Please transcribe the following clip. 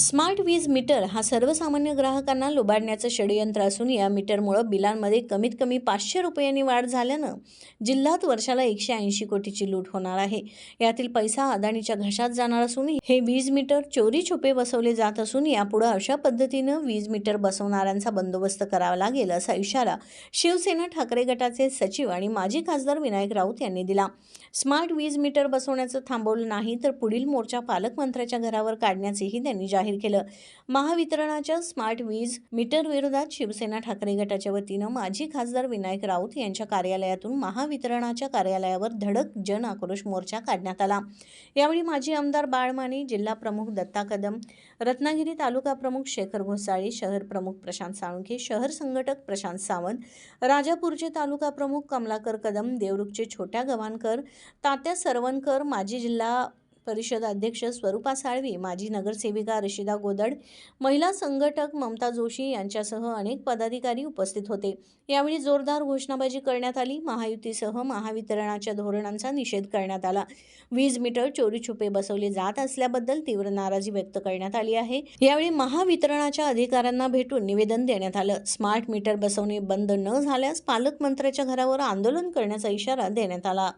Smart वीज metre हा सर्वसामान्य ग्राहकांना लुबाडण्याचं षडयंत्र असून या मीटरमुळं बिलांमध्ये कमीत कमी पाचशे रुपयांनी वाढ झाल्यानं जिल्ह्यात वर्षाला एकशे ऐंशी कोटीची लूट होणार आहे. यातील पैसा अदानीच्या घशात जाणार असून हे वीज मीटर चोरी छुपे बसवले जात असून यापुढे अशा पद्धतीनं वीज मीटर बसवणाऱ्यांचा बंदोबस्त करावा लागेल असा इशारा शिवसेना ठाकरे गटाचे सचिव आणि माजी खासदार विनायक राऊत यांनी दिला. स्मार्ट वीज मीटर बसवण्याचं थांबवलं नाही तर पुढील मोर्चा पालकमंत्र्याच्या घरावर काढण्याचेही त्यांनी जाहीर केलं. महावितरणाच्या स्मार्ट वीज मीटर विरोधात शिवसेना ठाकरे गटाच्या वतीनं माजी खासदार विनायक राऊत यांच्या कार्यालयातून महावितरणाच्या कार्यालयावर धडक जन आक्रोश मोर्चा काढण्यात आला. यावेळी माजी आमदार बाळमाने जिल्हा प्रमुख दत्ता कदम रत्नागिरी तालुका प्रमुख शेखर घोसाळी शहर प्रमुख प्रशांत साळुंखे शहर संघटक प्रशांत सावंत राजापूरचे तालुका प्रमुख कमलाकर कदम देवरुखचे छोट्या गव्हाणकर तात्या सरवणकर माजी जिल्हा परिषद अध्यक्ष स्वरूपा साळवी माजी नगरसेविका रशिदा गोदड महिला संघटक ममता जोशी यांच्यासह अनेक पदाधिकारी उपस्थित होते. यावेळी जोरदार घोषणाबाजी करण्यात आली. महायुतीसह महावितरणाच्या धोरणांचा निषेध करण्यात आला. वीज मीटर चोरी छुपे बसवले जात असल्याबद्दल तीव्र नाराजी व्यक्त करण्यात आली आहे. यावेळी महावितरणाच्या अधिकाऱ्यांना भेटून निवेदन देण्यात आलं. स्मार्ट मीटर बसवणे बंद न झाल्यास पालकमंत्र्याच्या घरावर आंदोलन करण्याचा इशारा देण्यात आला.